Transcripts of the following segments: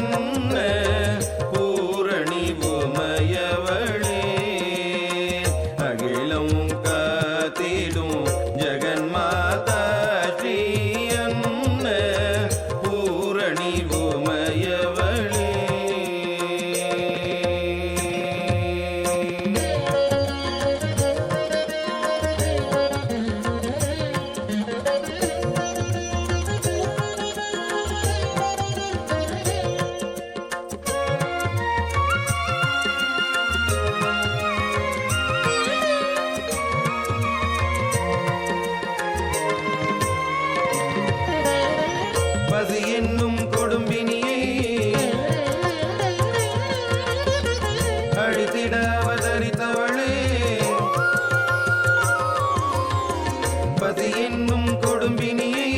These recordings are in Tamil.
பூரணீபுவன பூரணி பூமயவளே அகிலம் பசி என்னும் கொடும்பினியை. அழித்திட அவதரித்தவளே பசி என்னும் கொடும்பினியை.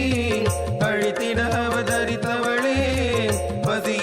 அழித்திட அவதரித்தவளே பசி